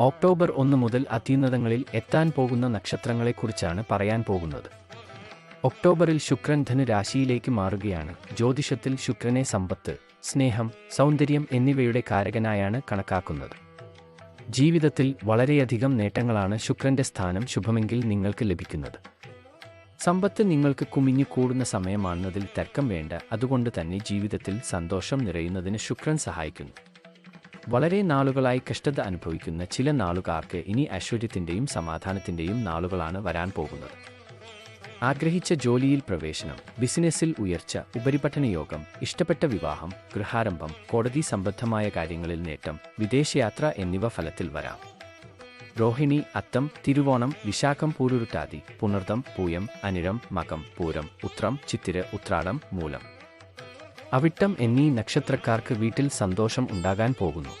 October ഒന്ന് മുതൽ അത്യുന്നതങ്ങളിൽ എത്താൻ പോകുന്ന നക്ഷത്രങ്ങളെക്കുറിച്ചാണ് പറയാൻ പോകുന്നത്. ഒക്ടോബറിൽ ശുക്രൻ ധനു രാശിയിലേക്ക് മാറുകയാണ്. ജ്യോതിഷത്തിൽ ശുക്രനെ സമ്പത്ത് സ്നേഹം സൗന്ദര്യം എന്നിവയുടെ കാരകനായാണ് കണക്കാക്കുന്നത്. ജീവിതത്തിൽ വളരെയധികം നേട്ടങ്ങളാണ് ശുക്രന്റെ സ്ഥാനം ശുഭമെങ്കിൽ നിങ്ങൾക്ക് ലഭിക്കുന്നത്. സമ്പത്ത് നിങ്ങൾക്ക് കുമിഞ്ഞു കൂടുന്ന സമയമാണെന്നതിൽ തർക്കം വേണ്ട. അതുകൊണ്ട് തന്നെ ജീവിതത്തിൽ സന്തോഷം നിറയുന്നതിന് ശുക്രൻ സഹായിക്കുന്നു. വളരെ നാളുകളായി കഷ്ടത അനുഭവിക്കുന്ന ചില നാളുകാർക്ക് ഇനി ഐശ്വര്യത്തിന്റെയും സമാധാനത്തിന്റെയും നാളുകളാണ് വരാൻ പോകുന്നത്. ആഗ്രഹിച്ച ജോലിയിൽ പ്രവേശനം ബിസിനസ്സിൽ ഉയർച്ച ഉപരിപഠന യോഗം ഇഷ്ടപ്പെട്ട വിവാഹം ഗൃഹാരംഭം കോടതി സംബന്ധമായ കാര്യങ്ങളിൽ നേട്ടം വിദേശയാത്ര എന്നിവ ഫലത്തിൽ വരാം. രോഹിണി അത്തം തിരുവോണം വിശാഖം പൂരുരുട്ടാതി പുണർതം പൂയം അനിഴം മകം പൂരം ഉത്രം ചിത്തിര ഉത്രാടം മൂലം. അവിട്ടം എന്നീ നക്ഷത്രക്കാർക്ക് വീട്ടിൽ സന്തോഷം ഉണ്ടാകാൻ പോകുന്നു.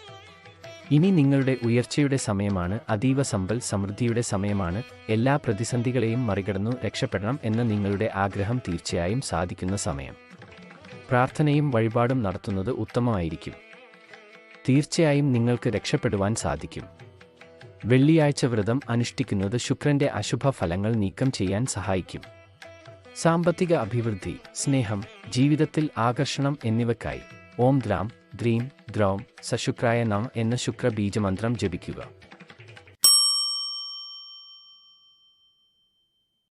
ഇനി നിങ്ങളുടെ ഉയർച്ചയുടെ സമയമാണ് അതീവ സമ്പൽ സമൃദ്ധിയുടെ സമയമാണ് എല്ലാ പ്രതിസന്ധികളെയും മറികടന്നു രക്ഷപ്പെടണം എന്ന നിങ്ങളുടെ ആഗ്രഹം തീർച്ചയായും സാധിക്കുന്ന സമയം. പ്രാർത്ഥനയും വഴിപാടും നടത്തുന്നത് ഉത്തമമായിരിക്കും. തീർച്ചയായും നിങ്ങൾക്ക് രക്ഷപ്പെടുവാൻ സാധിക്കും. വെള്ളിയാഴ്ച വ്രതം അനുഷ്ഠിക്കുന്നത് ശുക്രന്റെ അശുഭ ഫലങ്ങൾ നീക്കം ചെയ്യാൻ സഹായിക്കും. സാമ്പത്തിക അഭിവൃദ്ധി സ്നേഹം ജീവിതത്തിൽ ആകർഷണം എന്നിവയ്ക്കായി ഓം ദ്രാം ദ്രീം ദ്രൗം സശുക്രായ നം എന്ന ശുക്രബീജമന്ത്രം ജപിക്കുക.